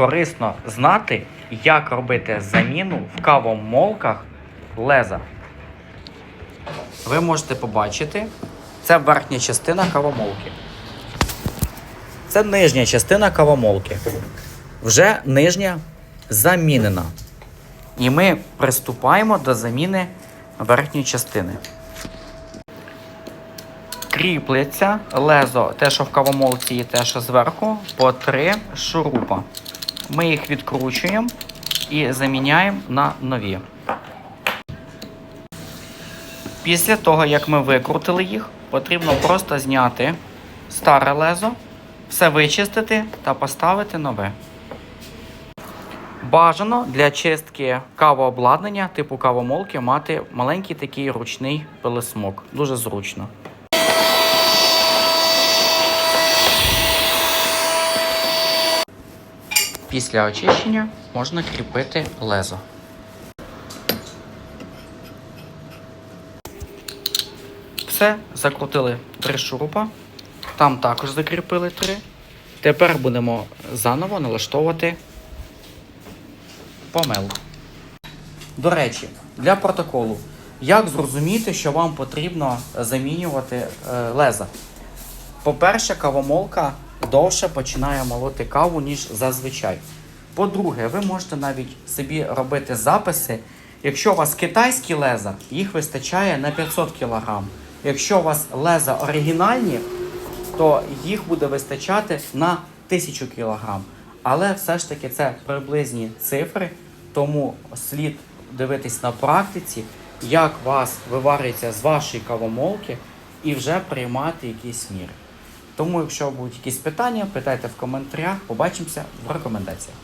корисно знати, як робити заміну в кавомолках леза. Ви можете побачити, це верхня частина кавомолки. Це нижня частина кавомолки. Вже нижня замінена. І ми приступаємо до заміни верхньої частини. Кріплеться лезо, те, що в кавомолці і те, що зверху, по три шурупа. Ми їх відкручуємо і заміняємо на нові. Після того, як ми викрутили їх, потрібно просто зняти старе лезо, все вичистити та поставити нове. Бажано для чистки кавообладнання типу кавомолки мати маленький такий ручний пилисмок. Дуже зручно. Після очищення можна кріпити лезо. Все, закрутили три шурупа. Там також закріпили три. Тепер будемо заново налаштовувати помилку. До речі, для протоколу, як зрозуміти, що вам потрібно замінювати е, леза? По-перше, кавомолка довше починає молоти каву, ніж зазвичай. По-друге, ви можете навіть собі робити записи. Якщо у вас китайські леза, їх вистачає на 500 кг. Якщо у вас леза оригінальні, то їх буде вистачати на 1000 кг. Але все ж таки це приблизні цифри, тому слід дивитись на практиці, як вас виварюється з вашої кавомолки, і вже приймати якісь міри. Тому, якщо будуть якісь питання, питайте в коментарях. Побачимося в рекомендаціях.